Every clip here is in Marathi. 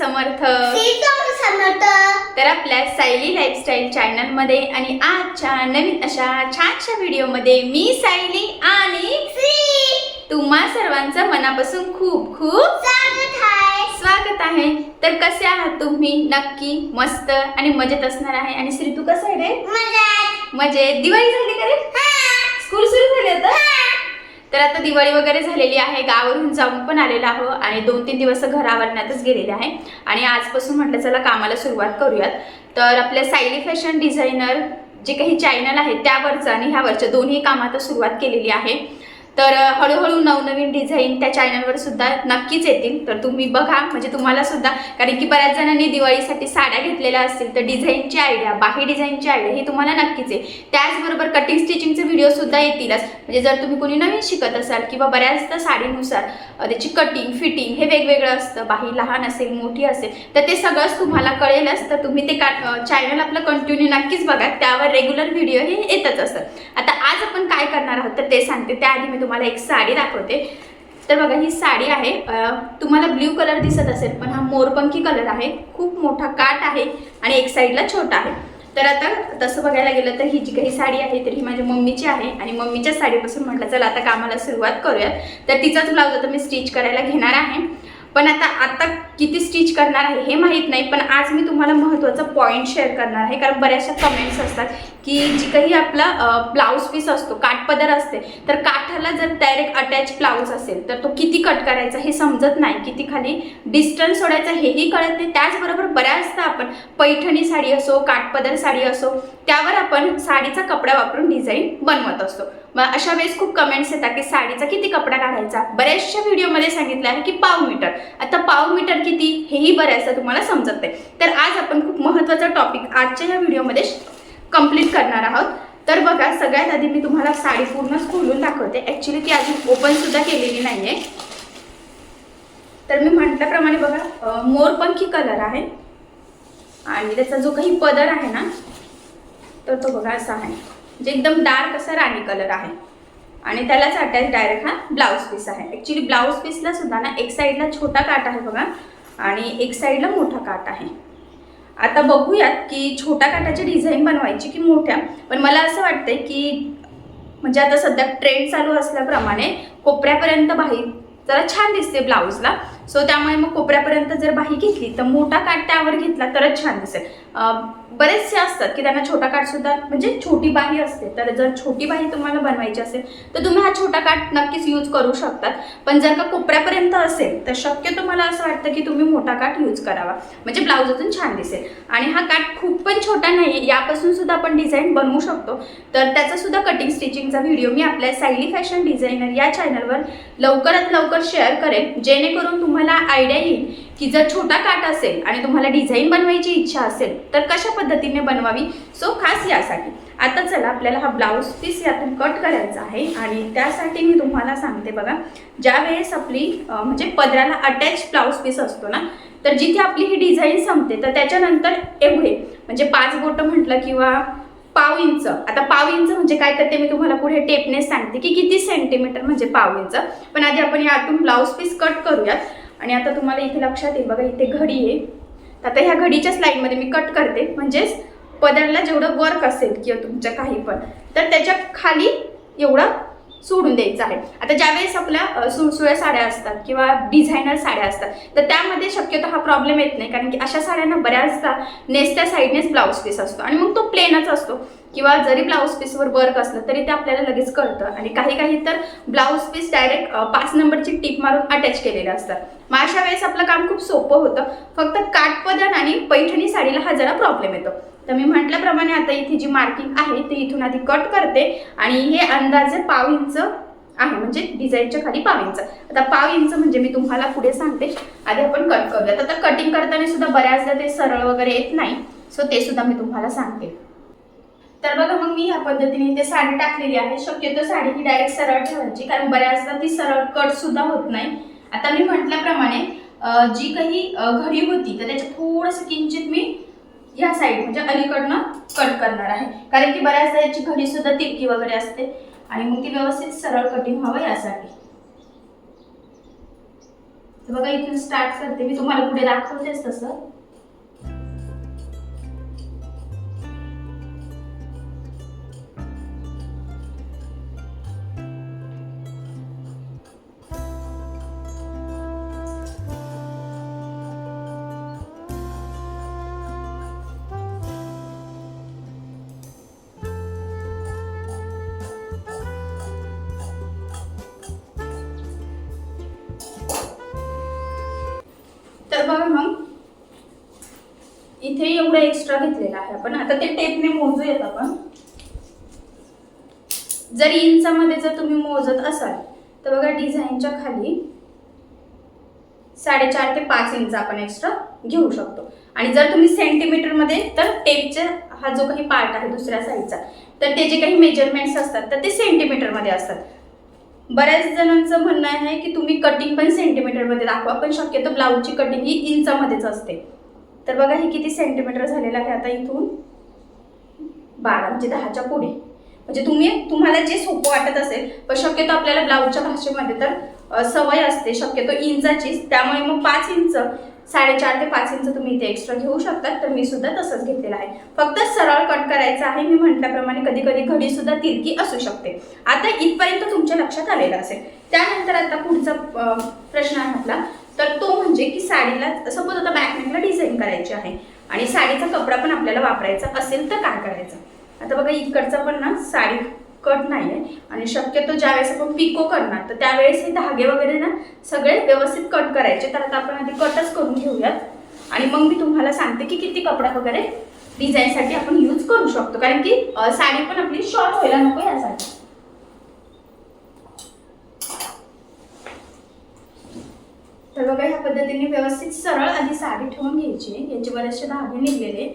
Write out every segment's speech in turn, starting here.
समर्थ. समर्थ. तर आपल्या सायली लाईफस्टाईल चॅनलमध्ये आणि आजच्या नवीन अशा छानशा व्हिडिओमध्ये मी सायली आणि तुम्हा सर्वांचं मनापासून खूप खूप स्वागत आहे. तर कसे आहात तुम्ही? नक्की मस्त आणि मजेत असणार आहे. आणि श्री तू कसं आहे रे? मजेत. दिवाळी झाली का रे? तर आता दिवाळी वगैरे झालेली आहे गावावरून जाऊन पण आलेलो आहो आणि दोन तीन दिवस घर आवरण्यातच गेलेले आहे. आणि आजपासून म्हटलं चला कामाला सुरुवात करूयात. तर आपल्या सायली फॅशन डिझायनर जे काही चॅनल आहे त्यावरचं आणि ह्यावरच्या दोन्ही कामात सुरुवात केलेली आहे. तर हळूहळू नवनवीन डिझाईन त्या चॅनलवर सुद्धा नक्कीच येतील. तर तुम्ही बघा म्हणजे तुम्हाला सुद्धा कारण की बऱ्याच जणांनी दिवाळीसाठी साड्या घेतलेल्या असतील तर डिझाईनची आयडिया बाही डिझाईनची आयडिया ही तुम्हाला नक्कीच आहे त्याचबरोबर कटिंग स्टिचिंगचे व्हिडिओ सुद्धा येतीलच म्हणजे जर तुम्ही कोणी नवीन शिकत असाल किंवा बऱ्याचदा साडीनुसार त्याची कटिंग फिटिंग हे वेगवेगळं असतं बाही लहान असेल मोठी असेल तर ते सगळंच तुम्हाला कळेलच तर तुम्ही ते का चॅनल आपलं कंटिन्यू नक्कीच बघा. त्यावर रेग्युलर व्हिडिओ हे येतच असतात. आता आज आपण काय करणार आहोत तर ते सांगते. त्याआधी मी तुम्हाला एक साडी दाखवते. तर बघा ही साडी आहे. तुम्हाला ब्ल्यू कलर दिसत असेल पण हा मोरपंखी कलर आहे. खूप मोठा काट आहे आणि एक साईडला छोटा आहे. तर आता तसं बघायला गेलं तर ही जी काही साडी आहे तर ही माझ्या मम्मीची आहे. आणि मम्मीच्या साडीपासून म्हटलं चला आता कामाला सुरुवात करूयात. तर तिचाच ब्लाऊज आता मी स्टिच करायला घेणार आहे. पण आता आता किती स्टिच करणार आहे हे माहीत नाही पण आज मी तुम्हाला महत्त्वाचा पॉईंट शेअर करणार आहे. कारण बऱ्याचशा कमेंट्स असतात की जी काही आपला ब्लाऊज पीस असतो काठपदर असते तर काठाला जर डायरेक्ट अटॅच ब्लाऊज असेल तर तो किती कट करायचा हे समजत नाही. किती खाली डिस्टन्स सोडायचा हेही कळत नाही. त्याचबरोबर बऱ्याचदा आपण पैठणी साडी असो काठपदर साडी असो त्यावर आपण साडीचा कपडा वापरून डिझाईन बनवत असतो. मग अशा वेळेस खूप कमेंट्स येतात की साडीचा किती कपडा काढायचा? बऱ्याचशा व्हिडिओमध्ये सांगितलं आहे की पाव मीटर आता पाव मीटर किती? हेही बऱ्याचदा तुम्हाला समजत नाही. तर आज आपण खूप महत्त्वाचा टॉपिक आजच्या या व्हिडिओमध्ये कंप्लीट करणार आहोत. तर बघा सगळ्यात आधी मी तुम्हाला साडी पूर्णच खोलून दाखवते. ॲक्च्युली ती अजून ओपनसुद्धा केलेली नाही आहे तर मी म्हटल्याप्रमाणे बघा मोरपंखी कलर आहे. आणि त्याचा जो काही पदर आहे ना तर तो बघा असा आहे. म्हणजे एकदम डार्क असा राणी कलर आहे. आणि त्यालाच अटॅच डायरेक्ट हा ब्लाऊज पीस आहे. ॲक्च्युली ब्लाऊज पीसला सुद्धा ना एक साईडला छोटा काट आहे बघा. आणि एक साईडला मोठा काट आहे. आता बघूयात की छोट्या काटाची डिझाईन बनवायची की मोठ्या. पण मला असं वाटतंय की म्हणजे आता सध्या ट्रेंड चालू असल्याप्रमाणे कोपऱ्यापर्यंत बाही जरा छान दिसते ब्लाऊजला सो त्यामुळे मग कोपऱ्यापर्यंत जर बाही घेतली तर मोठा काट त्यावर घेतला तरच छान दिसेल. बरेचसे असतात की त्यांना छोटा काट सुद्धा म्हणजे छोटी बाही असते तर जर छोटी बाही तुम्हाला बनवायची असेल तर तुम्ही हा छोटा काट नक्कीच यूज करू शकतात. पण जर का कोपऱ्यापर्यंत असेल तर शक्यतो मला असं वाटतं की तुम्ही मोठा काट यूज करावा. म्हणजे ब्लाऊज अजून छान दिसेल. आणि हा काट खूप पण छोटा नाही यापासून सुद्धा आपण डिझाईन बनवू शकतो. तर त्याचा सुद्धा कटिंग स्टिचिंगचा व्हिडिओ मी आपल्या सायली फॅशन डिझायनर या चॅनलवर लवकरात लवकर शेअर करेन. जेणेकरून तुम्हाला आयडिया येईल की जर छोटा काट असेल आणि तुम्हाला डिझाईन बनवायची इच्छा असेल तर कशा पद्धतीने बनवावी? सो खास यासाठी. आता चला आपल्याला हा ब्लाऊज पीस यातून कट करायचा आहे आणि त्यासाठी मी तुम्हाला सांगते बघा ज्या वेळेस आपली म्हणजे पदराला अटॅच ब्लाऊज पीस असतो ना तर जिथे आपली ही डिझाईन संपते तर त्याच्यानंतर एवढे म्हणजे पाच बोटं म्हटलं किंवा पाव इंच आता पाव इंच म्हणजे काय तर ते मी तुम्हाला पुढे टेपने सांगते की किती सेंटीमीटर म्हणजे पाव इंच. पण आधी आपण यातून ब्लाऊज पीस कट करूयात. आणि आता तुम्हाला इथे लक्षात येईल बघा इथे घडी आहे. तर आता ह्या घडीच्या स्लाईडमध्ये मी कट करते. म्हणजेच पदरला जेवढं वर्क असेल किंवा तुमच्या काही पण तर त्याच्याखाली एवढं सोडून द्यायचं आहे. आता ज्यावेळेस आपल्या सुळसुळ्या साड्या असतात किंवा डिझायनर साड्या असतात तर त्यामध्ये शक्यतो हा प्रॉब्लेम येत नाही. कारण की अशा साड्यांना बऱ्याचदा नेसत्या साईडनेच ब्लाऊज पीस असतो आणि मग तो प्लेनच असतो. किंवा जरी ब्लाऊज पीसवर वर्क असलं तरी ते आपल्याला लगेच कळतं. आणि काही काही तर ब्लाऊज पीस डायरेक्ट पाच नंबरची टीप मारून अटॅच केलेले असतात. मग अशा वेळेस आपलं काम खूप सोपं होतं. फक्त काटपदन आणि पैठणी साडीला हा जरा प्रॉब्लेम येतो. तर मी म्हटल्याप्रमाणे आता इथे जी मार्किंग आहे ती इथून आधी कट करते आणि हे अंदाजे पाव इंच आहे म्हणजे डिझाईनच्या खाली पाव इंच. आता पाव इंच म्हणजे मी तुम्हाला पुढे सांगते. आधी आपण कट करूयात. आता कटिंग करताना सुद्धा बऱ्याचदा ते सरळ वगैरे येत नाही. सो ते सुद्धा मी तुम्हाला सांगते. तर बघा मग मी ह्या पद्धतीने ते साडी टाकलेली आहे. शक्यतो साडी ही डायरेक्ट सरळ ठेवायची कारण बऱ्याचदा ती सरळ कट सुद्धा होत नाही. आता मी म्हटल्याप्रमाणे जी काही घडी होती तर त्याच्यात थोडंसं किंचित मी या साईड म्हणजे अलीकडनं कट करणार आहे. कारण की बऱ्याचदा याची घडी सुद्धा तिरकी वगैरे असते. आणि मग ती व्यवस्थित सरळ कटिंग व्हावं यासाठी. तर बघा इथून स्टार्ट करते. मी तुम्हाला पुढे दाखवतेच तसं. बघा मग. इथे एवढा एक्स्ट्रा घेतलेला आहे आपण. आता ते टेपने मोजूयात आपण. जर इंचामध्ये जर तुम्ही मोजत असाल तर बघा डिझाईनच्या खाली साडेचार ते पाच इंच आपण एक्स्ट्रा घेऊ शकतो. आणि जर तुम्ही सेंटीमीटरमध्ये तर टेपचा हा जो काही पार्ट आहे दुसऱ्या साईडचा तर ते जे काही मेजरमेंट्स असतात तर ते सेंटीमीटरमध्ये असतात. बऱ्याच जणांचं म्हणणं आहे की तुम्ही कटिंग पण सेंटीमीटरमध्ये दाखवा पण शक्यतो ब्लाऊजची कटिंग ही इंचामध्येच असते. तर बघा हे किती सेंटीमीटर झालेलं आहे आता इथून? बारा म्हणजे दहाच्या पुढे. म्हणजे तुम्ही तुम्हाला जे सोपं वाटत असेल पण शक्यतो आपल्याला ब्लाऊजच्या भाषेमध्ये तर सवय असते शक्यतो इंचाचीच. त्यामुळे मग पाच इंच साडेचार ते पाच इंच तुम्ही इथे एक्स्ट्रा घेऊ शकतात तर मी सुद्धा तसंच घेतलेलं आहे. फक्त सरळ कट करायचं आहे मी म्हटल्याप्रमाणे कधी कधी घडी सुद्धा तिरकी असू शकते. आता इथपर्यंत तुमच्या लक्षात आलेलं असेल. त्यानंतर आता पुढचा प्रश्न आहे आपला. तर तो म्हणजे की साडीला सपोज आता बॅकनेकला डिझाईन करायची आहे आणि साडीचा कपडा पण आपल्याला वापरायचा असेल तर काय करायचं? आता बघा इकडचा पण ना साडी कट नाही आहे आणि शक्यतो ज्यावेळेस आपण पिको करणार तर त्यावेळेस हे धागे वगैरे ना सगळे व्यवस्थित कट करायचे. तर आता आपण आधी कटच करून घेऊयात. आणि मग मी तुम्हाला सांगते की किती कपडा वगैरे डिझाईनसाठी आपण यूज करू शकतो. कारण की साडी पण आपली शॉर्ट व्हायला नको यासाठी. तर बघा ह्या पद्धतीने व्यवस्थित सरळ आधी साडी ठेवून घ्यायची. याचे बरेचसे धागे निघलेले.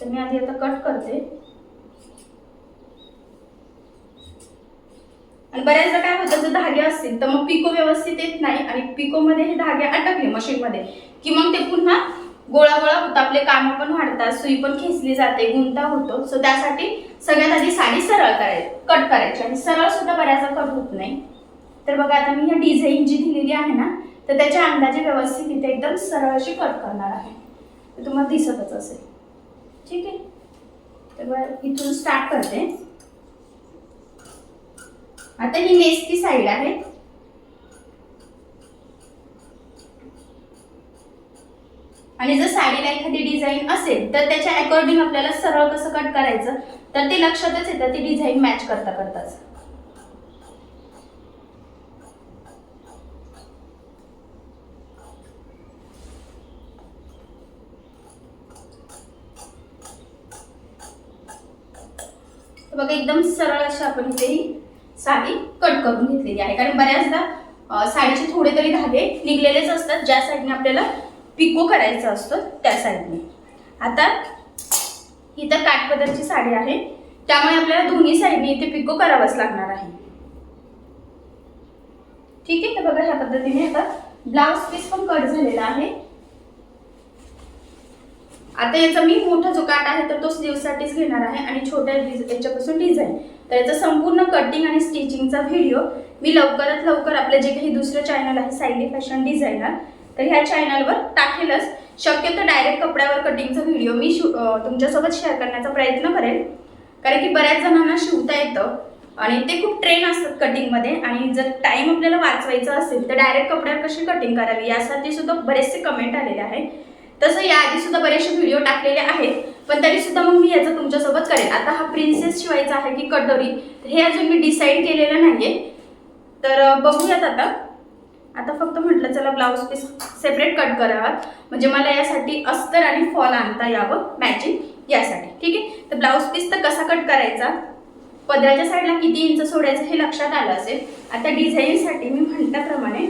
तर मी आधी आता कट करते. आणि बऱ्याचदा काय होतं जर धागे असतील तर मग पिको व्यवस्थित येत नाही आणि पिकोमध्ये हे धागे अटकले मशीनमध्ये. की मग ते पुन्हा गोळा गोळा होतं आपले कामं पण वाढतात सुई पण खेचली जाते गुंता होतो. सो त्यासाठी सगळ्यात आधी साडी सरळ करायची कट करायची. आणि सरळ सुद्धा बऱ्याचदा कट होत नाही. तर बघा आता मी ह्या डिझाईन जी दिलेली आहे ना तर त्याच्या अंदाजे व्यवस्थित इथे एकदम सरळ अशी कट करणार आहे. तर तुम्हाला दिसतच असेल. ठीक आहे? तर बघा इथून स्टार्ट करते. आता ही नेसती साईड आहे. आणि जर साडीला एखादी डिझाईन असेल तर त्याच्या अकॉर्डिंग आपल्याला सरळ कसं कट करायचं? तर ते लक्षातच येतं ती डिझाईन मॅच करता करताच बघा एकदम सरळ अशी आपण इथे साधी साडी कट करून घेतलेली आहे. कारण बऱ्याचदा साडीचे थोडे तरी धागे निघलेलेच असतात ज्या साईडने आपल्याला पिको करायचं असतं त्या साईडने. आता ही तर काठपदरची साडी आहे. त्यामुळे आपल्याला दोन्ही साईडने इथे पिको करावंच लागणार आहे. ठीक आहे तर बघा ह्या पद्धतीने आता ब्लाउज पीस पण कट झालेला आहे. आता याचा मी मोठा जो काट आहे तर तो स्लीवसाठीच घेणार आहे. आणि छोट्या याच्यापासून डिझाईन तर याचा संपूर्ण कटिंग आणि स्टिचिंगचा व्हिडिओ मी लवकरात लवकर आपलं जे काही दुसरं चॅनल आहे सायली फॅशन डिझायनर तर ह्या चॅनलवर टाकेलच. शक्यतो डायरेक्ट कपड्यावर कटिंगचा व्हिडिओ मी शू तुमच्यासोबत शेअर करण्याचा प्रयत्न करेन कारण की बऱ्याच जणांना शिवता येतं आणि ते खूप ट्रेन असतात कटिंगमध्ये आणि जर टाईम आपल्याला वाचवायचा असेल तर डायरेक्ट कपड्यावर कशी कटिंग करावी यासाठी सुद्धा बरेचसे कमेंट आलेले आहेत. तसं याआधी सुद्धा बरेचसे व्हिडिओ टाकलेले आहेत. पण तरी सुद्धा मग मी याचं तुमच्यासोबत करेन. आता हा प्रिन्सेस शिवायचा आहे की कटोरी हे अजून मी डिसाईड केलेलं नाहीये. तर बघूयात आता. आता फक्त म्हटलं चला ब्लाऊज पीस सेपरेट कट करावा. म्हणजे मला यासाठी अस्तर आणि फॉल आणता यावं मॅचिंग यासाठी. ठीक आहे? तर ब्लाऊज पीस तर कसा कट करायचा? पदराच्या साईडला किती इंच सोडायचं हे लक्षात आलं असेल. आता डिझाईनसाठी मी म्हटल्याप्रमाणे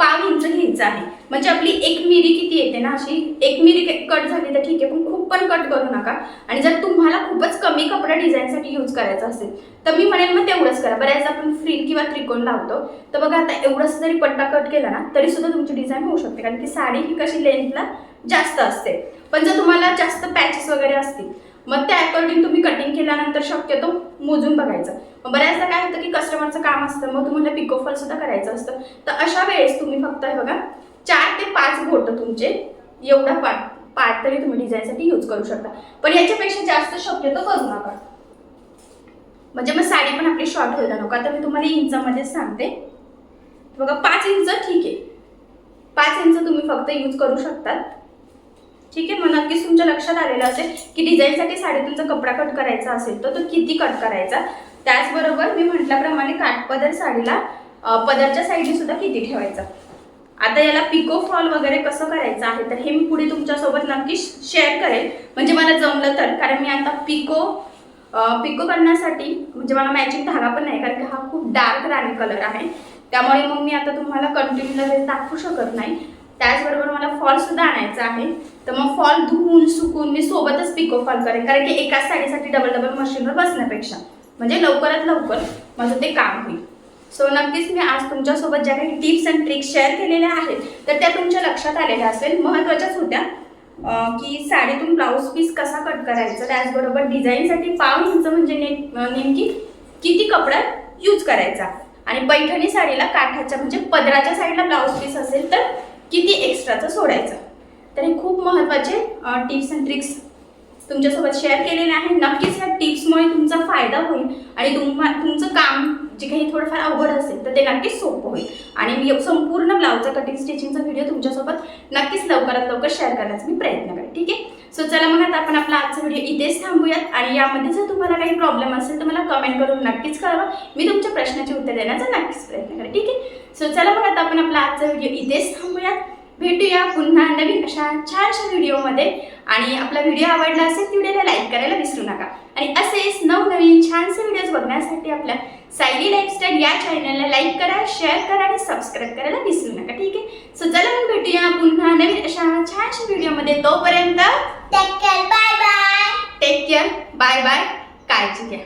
पाव इंच घ्यायचं आहे. म्हणजे आपली एक मिरी किती येते ना अशी? एक मिरी कट झाली तर ठीक आहे पण खूप पण कट करू नका. आणि जर तुम्हाला खूपच कमी कपडा डिझाईनसाठी यूज करायचा असेल तर मी म्हणेन मग तेवढंच करा. बऱ्याच आपण फ्रील किंवा त्रिकोण लावतो. तर बघा आता एवढंच जरी पट्टा कट केला ना तरी सुद्धा तुमची डिझाईन होऊ शकते. कारण की साडी ही कशी लेंथला जास्त असते. पण जर तुम्हाला जास्त पॅचेस वगैरे असतील मग त्या अकॉर्डिंग तुम्ही कटिंग केल्यानंतर शक्यतो मोजून बघायचं. मग बऱ्याचदा काय होतं की कस्टमरचं काम असतं मग तुम्हाला पिकोफॉल सुद्धा करायचं असतं. तर अशा वेळेस तुम्ही फक्त हे बघा चार ते पाच बोट तुमचे एवढा पार्ट पार्ट तरी तुम्ही डिझाईनसाठी यूज करू शकता. पण याच्यापेक्षा जास्त शक्यतो करू नका. म्हणजे मग साडी पण आपली शॉर्ट व्हायला नको. आता मी तुम्हाला इंचामध्येच सांगते. बघा पाच इंच ठीक आहे. पाच इंच तुम्ही फक्त यूज करू शकतात. ठीक आहे? मग नक्कीच तुमच्या लक्षात आलेलं असेल की डिझाईनसाठी साडीतूनचा कपडा कट करायचा असेल तर तो किती कट करायचा? त्याचबरोबर मी म्हटल्याप्रमाणे काटपदर साडीला पदरच्या साईडने सुद्धा किती ठेवायचा? आता याला पिको फॉल वगैरे कसं करायचं आहे तर हे मी पुढे तुमच्यासोबत नक्की शेअर करेल. म्हणजे मला जमलं तर कारण मी आता पिको पिको करण्यासाठी म्हणजे मला मॅचिंग धागा पण नाही कारण की हा खूप डार्क राणी कलर आहे. त्यामुळे मग मी आता तुम्हाला कंटिन्यू दाखवू शकत नाही. त्याचबरोबर मला फॉल सुद्धा आणायचा आहे. तर मग फॉल धुवून सुकून मी सोबतच पिको फॉल करेन. कारण की एकाच साडीसाठी डबल डबल मशीनवर बसण्यापेक्षा. म्हणजे लवकरात लवकर माझं ते काम होईल. सो नक्कीच मी आज तुमच्यासोबत ज्या काही टिप्स अँड ट्रिक्स शेअर केलेल्या आहेत तर त्या तुमच्या लक्षात आलेल्या असेल. महत्त्वाच्याच होत्या. की साडीतून ब्लाऊज पीस कसा कट करायचा? त्याचबरोबर डिझाईनसाठी पाव इंच म्हणजे ने- नेमकी किती कपडा यूज करायचा? आणि पैठणी साडीला काठाच्या म्हणजे पदराच्या साईडला ब्लाऊज पीस असेल तर किती एक्स्ट्राचं सोडायचं? तर हे खूप महत्त्वाचे टिप्स अँड ट्रिक्स तुमच्यासोबत शेअर केलेले आहे. नक्कीच ह्या टिप्स फायदा होईल आणि तुम्हा तुमचं काम जे काही थोडंफार अवघड असेल तर ते नक्कीच सोपं होईल. आणि मी संपूर्ण ब्लाऊजचा कटिंग स्टिचिंगचा व्हिडिओ तुमच्यासोबत नक्कीच लवकरात लवकर शेअर करण्याचा मी प्रयत्न करेन ठीक आहे? सो चला मग आता आपण आपला आजचा व्हिडिओ इथेच थांबूयात आणि यामध्ये जर तुम्हाला काही प्रॉब्लेम असेल तर मला कमेंट करून नक्कीच कळवा. मी तुमच्या प्रश्नाचे उत्तर देण्याचा नक्कीच प्रयत्न करेन ठीक आहे? सो चला मग आता आपण आपला आजचा व्हिडिओ इथेच थांबूयात. भेटूया पुन्हा नवीन अशा छानशा व्हिडिओमध्ये आणि आपला व्हिडिओ आवडला असेल तर व्हिडिओला लाईक करायला विसरू नका. आणि असेच नवनवीन छानसे व्हिडिओज बघण्यासाठी आपल्या सायली लाईफस्टाईल या चॅनलला लाईक करा शेअर करा आणि सबस्क्राईब करायला विसरू नका. ठीक आहे? सो चला मग भेटूया पुन्हा नवीन अशा छानशा व्हिडिओमध्ये तोपर्यंत take care bye bye take care bye bye काळजी घ्या.